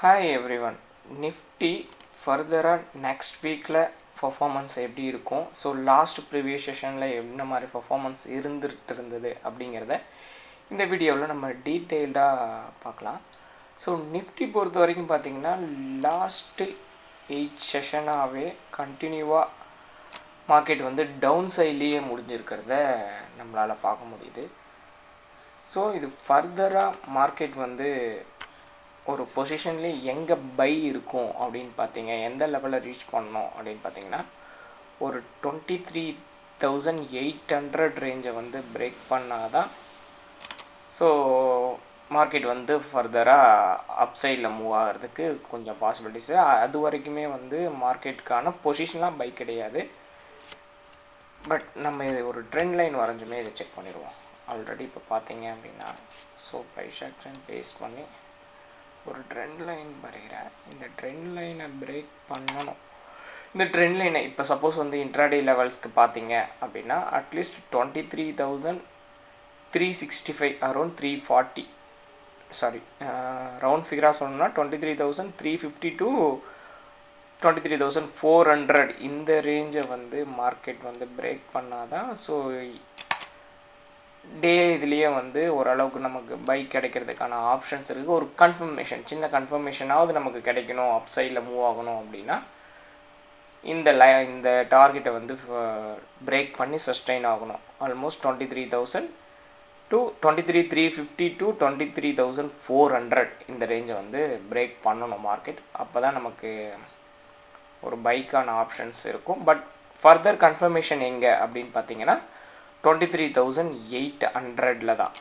Hi everyone Nifty ஃபர்தராக next வீக்கில் performance எப்படி இருக்கும்? ஸோ லாஸ்ட் ப்ரீவியஸ் செஷனில் என்ன மாதிரி பர்ஃபாமன்ஸ் இருந்துட்டு இருந்தது அப்படிங்கிறத இந்த வீடியோவில் நம்ம டீட்டெயில்டாக பார்க்கலாம். ஸோ நிஃப்டி பொறுத்த வரைக்கும் பார்த்தீங்கன்னா லாஸ்ட்டு எயிட் செஷனாகவே கண்டினியூவாக மார்க்கெட் வந்து டவுன் சைட்லேயே முடிஞ்சிருக்கிறத நம்மளால் பார்க்க முடியுது. ஸோ இது ஃபர்தராக மார்க்கெட் வந்து ஒரு பொசிஷன்லேயே எங்கே பை இருக்கும் அப்படின்னு பார்த்தீங்க எந்த லெவலில் ரீச் பண்ணோம் அப்படின்னு பார்த்தீங்கன்னா ஒரு twenty three thousand eight hundred ரேஞ்சை வந்து பிரேக் பண்ணால் தான் ஸோ மார்க்கெட் வந்து ஃபர்தராக அப் சைடில் மூவ் ஆகிறதுக்கு கொஞ்சம் பாசிபிலிட்டிஸு அது வரைக்குமே வந்து மார்க்கெட்டுக்கான பொசிஷன்லாம் பை கிடையாது. பட் நம்ம இது ஒரு ட்ரெண்ட் லைன் வரைஞ்சுமே இதை செக் பண்ணிடுவோம். ஆல்ரெடி இப்போ பார்த்தீங்க அப்படின்னா ஸோ ப்ரைஸ் ஆக்ஷன் பேஸ் பண்ணி ஒரு ட்ரெண்ட் லைன் வரைகிறேன் இந்த ட்ரெண்ட் லைனை பிரேக் பண்ணணும். இந்த ட்ரெண்ட் லைனை இப்போ சப்போஸ் வந்து இன்ட்ராடே லெவல்ஸ்க்கு பார்த்தீங்க அப்படின்னா at least twenty three thousand three sixty five around three forty sorry round ஃபிகராக சொன்னோம்னா twenty three thousand three fifty to twenty three thousand four hundred இந்த ரேஞ்சை வந்து மார்க்கெட் வந்து பிரேக் பண்ணாதான் ஸோ டே இதுலேயே வந்து ஓரளவுக்கு நமக்கு பைக் கிடைக்கிறதுக்கான ஆப்ஷன்ஸ் இருக்குது ஒரு கன்ஃபர்மேஷன் சின்ன கன்ஃபர்மேஷனாவது நமக்கு கிடைக்கணும் அப் சைடில் மூவ் ஆகணும் அப்படின்னா இந்த லை இந்த டார்கெட்டை வந்து பிரேக் பண்ணி சஸ்டெயின் ஆகணும். Almost twenty three thousand to twenty three three fifty to twenty three thousand four hundred இந்த ரேஞ்சை வந்து பிரேக் பண்ணணும் மார்க்கெட் அப்போ தான் நமக்கு ஒரு பைக்கான ஆப்ஷன்ஸ் இருக்கும். பட் ஃபர்தர் கன்ஃபர்மேஷன் எங்கே அப்படின்னு பார்த்தீங்கன்னா டுவெண்ட்டி த்ரீ தௌசண்ட் எயிட் ஹண்ட்ரடில் தான்.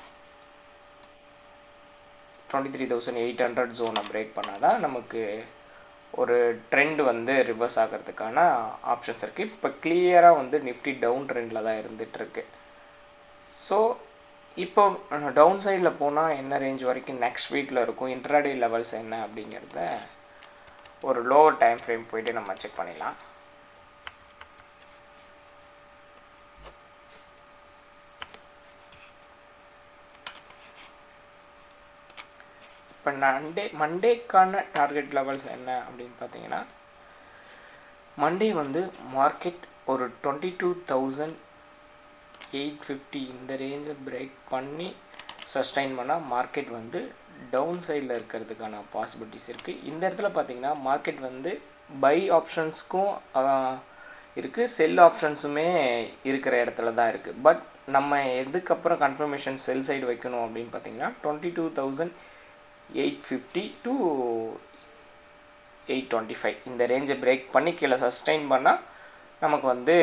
Twenty three thousand eight hundred ஜோனை break பண்ணால் தான் நமக்கு ஒரு ட்ரெண்ட் வந்து ரிவர்ஸ் ஆகிறதுக்கான ஆப்ஷன்ஸ் இருக்குது இப்போ கிளியராக வந்து நிஃப்டி டவுன் ட்ரெண்டில் தான் இருந்துகிட்ருக்கு ஸோ இப்போ டவுன் சைடில் போனால் என்ன ரேஞ்ச் வரைக்கும் நெக்ஸ்ட் வீக்கில் இருக்கும்? இன்ட்ராடே லெவல்ஸ் என்ன அப்படிங்கிறத ஒரு லோவர் டைம் ஃப்ரேம் போயிட்டு நம்ம செக் பண்ணிடலாம். இப்போ மண்டே மண்டேக்கான டார்கெட் லெவல்ஸ் என்ன அப்படின்னு பார்த்தீங்கன்னா மண்டே வந்து மார்க்கெட் ஒரு twenty two thousand eight fifty இந்த ரேஞ்சை பிரேக் பண்ணி சஸ்டைன் பண்ணால் மார்க்கெட் வந்து டவுன் சைடில் இருக்கிறதுக்கான பாசிபிலிட்டிஸ் இருக்குது இந்த இடத்துல பார்த்தீங்கன்னா மார்க்கெட் வந்து பை ஆப்ஷன்ஸ்க்கும் இருக்குது செல் ஆப்ஷன்ஸுமே இருக்கிற இடத்துல தான் இருக்குது பட் நம்ம எதுக்கப்புறம் கன்ஃபர்மேஷன் செல் சைடு வைக்கணும் அப்படின்னு பார்த்தீங்கன்னா twenty two thousand eight fifty to eight twenty five. இந்த ரேஞ்சை பிரேக் பண்ணி கீழே சஸ்டைன் பண்ணால் நமக்கு வந்து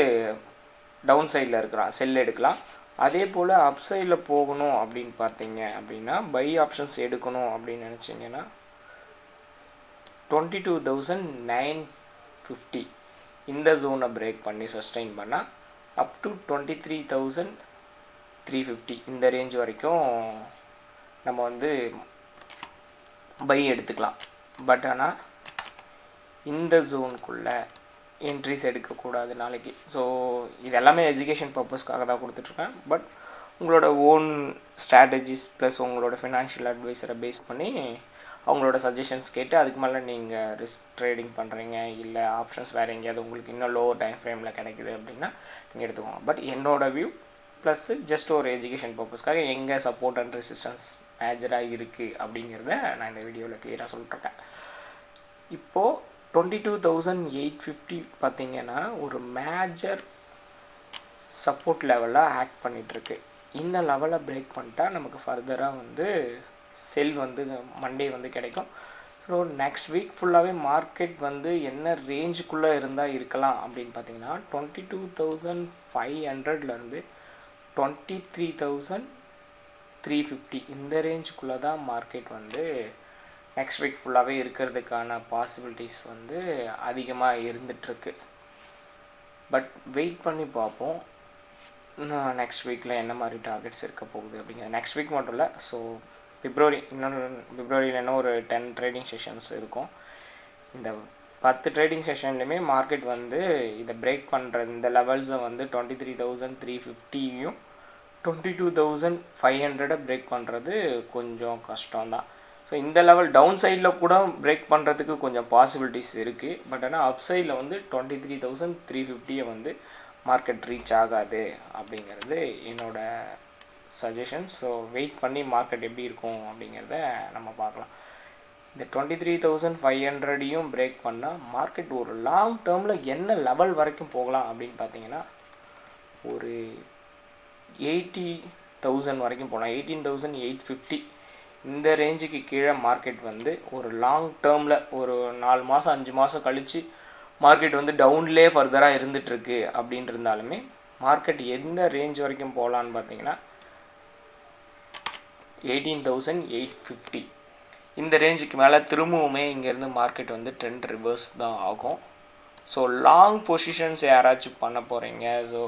டவுன் சைடில் இருக்கிறான் செல் எடுக்கலாம். அதே போல் அப் சைடில் போகணும் அப்படின்னு பார்த்தீங்க அப்படின்னா பை ஆப்ஷன்ஸ் எடுக்கணும் அப்படின்னு நினச்சிங்கன்னா twenty two thousand nine fifty இந்த ஜோனை பிரேக் பண்ணி சஸ்டைன் பண்ணால் up to twenty three thousand three fifty இந்த ரேஞ்ச் வரைக்கும் நம்ம வந்து பை எடுத்துக்கலாம். பட் ஆனால் இந்த ஜோனுக்குள்ளே என்ட்ரிஸ் எடுக்கக்கூடாது நாளைக்கு. ஸோ இது எல்லாமே எஜுகேஷன் பர்பஸ்க்காக தான் கொடுத்துட்ருக்கேன். பட் உங்களோட ஓன் ஸ்ட்ராட்டஜிஸ் ப்ளஸ் உங்களோட ஃபினான்ஷியல் அட்வைஸரை பேஸ் பண்ணி அவங்களோட சஜஷன்ஸ் கேட்டு அதுக்கு மேலே நீங்கள் ரிஸ்க் ட்ரேடிங் பண்ணுறீங்க இல்லை ஆப்ஷன்ஸ் வேறு எங்கேயாவது உங்களுக்கு இன்னும் லோவர் டைம் ஃப்ரேமில் கிடைக்குது அப்படின்னா நீங்கள் எடுத்துக்கோங்க. பட் என்னோட வியூ ப்ளஸ் ஜஸ்ட் ஒரு எஜுகேஷன் பர்பஸ்க்காக எங்கே சப்போர்ட் அண்ட் ரெசிஸ்டன்ஸ் மேஜராக இருக்குது அப்படிங்கிறத நான் இந்த வீடியோவில் கிளியராக சொல்லிட்டுருக்கேன். இப்போது twenty two thousand eight fifty பார்த்திங்கன்னா ஒரு மேஜர் சப்போர்ட் லெவலாக ஆக்ட் பண்ணிகிட்ருக்கு இந்த லெவலை பிரேக் பண்ணிட்டா நமக்கு ஃபர்தராக வந்து செல் வந்து மண்டே வந்து கிடைக்கும். ஸோ நெக்ஸ்ட் வீக் ஃபுல்லாகவே மார்க்கெட் வந்து என்ன ரேஞ்சுக்குள்ளே இருந்தால் இருக்கலாம் அப்படின்னு பார்த்தீங்கன்னா டுவெண்ட்டி டூ தௌசண்ட் ஃபைவ் ஹண்ட்ரட்லேருந்து twenty three thousand three fifty இந்த ரேஞ்சுக்குள்ளே தான் மார்க்கெட் வந்து நெக்ஸ்ட் வீக் ஃபுல்லாகவே இருக்கிறதுக்கான பாசிபிலிட்டிஸ் வந்து அதிகமாக இருந்துகிட்ருக்கு பட் வெயிட் பண்ணி பார்ப்போம். நெக்ஸ்ட் வீக்கில் என்ன மாதிரி டார்கெட்ஸ் இருக்க போகுது அப்படிங்கிறது. நெக்ஸ்ட் வீக் மட்டும் இல்லை ஸோ பிப்ரவரி இன்னொன்று பிப்ரவரியில் இன்னும் ஒரு டென் ட்ரேடிங் செஷன்ஸ் இருக்கும். இந்த பத்து ட்ரேடிங் செஷன்லையுமே மார்க்கெட் வந்து இதை பிரேக் பண்ணுற இந்த லெவல்ஸை வந்து டுவெண்ட்டி த்ரீ தௌசண்ட் த்ரீ ஃபிஃப்டியும் டுவெண்ட்டி டூ தௌசண்ட் ஃபைவ் ஹண்ட்ரடை பிரேக் பண்ணுறது கொஞ்சம் கஷ்டம்தான். ஸோ இந்த லெவல் டவுன் சைடில் கூட பிரேக் பண்ணுறதுக்கு கொஞ்சம் பாசிபிலிட்டிஸ் இருக்குது பட் ஆனால் அப் சைடில் வந்து டுவெண்ட்டி த்ரீ தௌசண்ட் த்ரீ ஃபிஃப்டியை வந்து மார்க்கெட் ரீச் ஆகாது அப்படிங்கிறது என்னோடய சஜஷன் ஸோ வெயிட் பண்ணி மார்க்கெட் எப்படி இருக்கும் அப்படிங்கிறத நம்ம பார்க்கலாம். இந்த டுவெண்ட்டி த்ரீ தௌசண்ட் ஃபைவ் ஹண்ட்ரடையும் பிரேக் பண்ணால் மார்க்கெட் ஒரு லாங் டேர்மில் என்ன லெவல் வரைக்கும் போகலாம் அப்படின்னு பார்த்தீங்கன்னா ஒரு எயிட்டி தௌசண்ட் வரைக்கும் போகலாம். எயிட்டீன் தௌசண்ட் எயிட் ஃபிஃப்டி இந்த ரேஞ்சுக்கு கீழே மார்க்கெட் வந்து ஒரு லாங் டேர்மில் ஒரு நாலு மாதம் அஞ்சு மாதம் கழித்து மார்க்கெட் வந்து டவுன்லேயே ஃபர்தராக இருந்துகிட்ருக்கு அப்படின்ட்டு இருந்தாலுமே மார்க்கெட் எந்த ரேஞ்ச் வரைக்கும் போகலான்னு பார்த்தீங்கன்னா எயிட்டீன் தௌசண்ட் எயிட் ஃபிஃப்டி இந்த ரேஞ்சுக்கு மேலே திரும்பவுமே இங்கேருந்து மார்க்கெட் வந்து ட்ரெண்ட் ரிவர்ஸ் தான் ஆகும். ஸோ லாங் பொசிஷன்ஸ் யாராச்சும் பண்ண போகிறீங்க ஸோ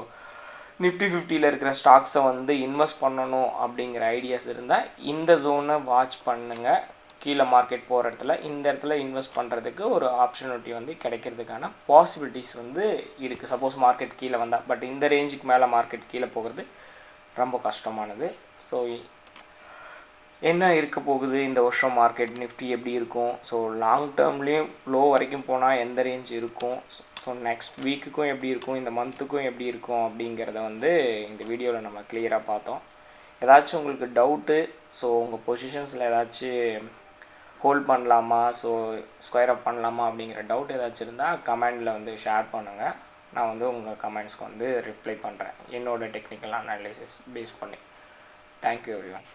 நிஃப்டி ஃபிஃப்டியில் இருக்கிற ஸ்டாக்ஸை வந்து இன்வெஸ்ட் பண்ணணும் அப்படிங்கிற ஐடியாஸ் இருந்தால் இந்த ஜோனை வாட்ச் பண்ணுங்கள் கீழே மார்க்கெட் போகிற இடத்துல இந்த இடத்துல இன்வெஸ்ட் பண்ணுறதுக்கு ஒரு ஆப்பர்ச்சுனிட்டி வந்து கிடைக்கிறதுக்கான பாசிபிலிட்டிஸ் வந்து இருக்குது சப்போஸ் மார்க்கெட் கீழே வந்தால் பட் இந்த ரேஞ்சுக்கு மேலே மார்க்கெட் கீழே போகிறது ரொம்ப கஷ்டமானது. ஸோ என்ன இருக்க போகுது? இந்த வருஷம் மார்க்கெட் நிஃப்டி எப்படி இருக்கும்? ஸோ லாங் டேர்ம்லேயும் லோ வரைக்கும் போனால் எந்த ரேஞ்ச் இருக்கும்? ஸோ நெக்ஸ்ட் வீக்குக்கும் எப்படி இருக்கும்? இந்த மந்த்துக்கும் எப்படி இருக்கும்? அப்படிங்கிறத வந்து இந்த வீடியோவில் நம்ம கிளியராக பார்த்தோம். ஏதாச்சும் உங்களுக்கு டவுட்டு ஸோ உங்கள் பொசிஷன்ஸில் ஏதாச்சும் ஹோல்ட் பண்ணலாமா? ஸோ ஸ்கொயர் அப் பண்ணலாமா? அப்படிங்கிற டவுட் ஏதாச்சும் இருந்தால் கமெண்டில் வந்து ஷேர் பண்ணுங்கள் நான் வந்து உங்கள் கமெண்ட்ஸ்க்கு வந்து ரிப்ளை பண்ணுறேன் என்னோடய டெக்னிக்கல் அனாலிசிஸ் பேஸ் பண்ணி. Thank you everyone